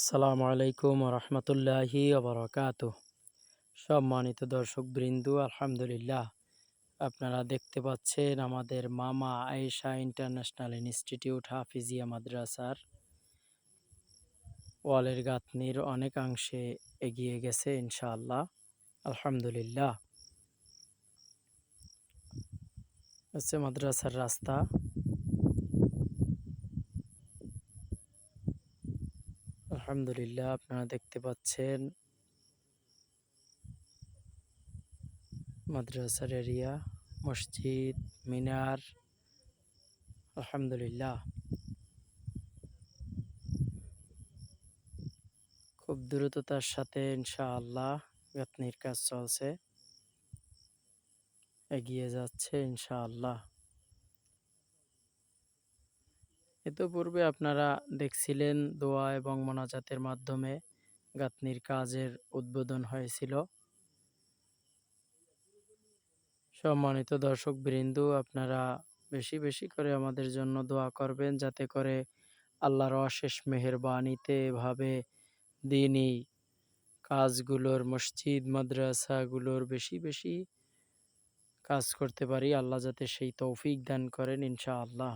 আসসালামু আলাইকুম রহমতুল্লাহি আবরকাত সম্মানিত দর্শক বৃন্দু আলহামদুলিল্লাহ, আপনারা দেখতে পাচ্ছেন আমাদের মামা আয়েশা ইন্টারন্যাশনাল ইনস্টিটিউট হাফিজিয়া মাদ্রাসার ওয়ালের গাঁথনির অনেকাংশে এগিয়ে গেছে ইনশাআল্লাহ, আলহামদুলিল্লাহ। হচ্ছে মাদ্রাসার রাস্তা। আলহামদুলিল্লাহ, আপনারা দেখতে পাচ্ছেন। মাদ্রাসার এরিয়া, মসজিদ, মিনার, আলহামদুলিল্লাহ। খুব দ্রুততার সাথে ইনশাআল্লাহ গাঁথনির কাজ চলছে। এগিয়ে যাচ্ছে ইনশাআল্লাহ। ইতোপূর্বে আপনারা দেখছিলেন দোয়া এবং মোনাজাতের মাধ্যমে গাঁথনির কাজের উদ্বোধন হয়েছিল। সম্মানিত দর্শক বৃন্দু আপনারা বেশি বেশি করে আমাদের জন্য দোয়া করবেন যাতে করে আল্লাহর অশেষ মেহরবানিতে এভাবে দিনই কাজগুলোর, মসজিদ, মাদ্রাসাগুলোর বেশি বেশি কাজ করতে পারি। আল্লাহ যাতে সেই তৌফিক দান করেন ইনশাআল্লাহ।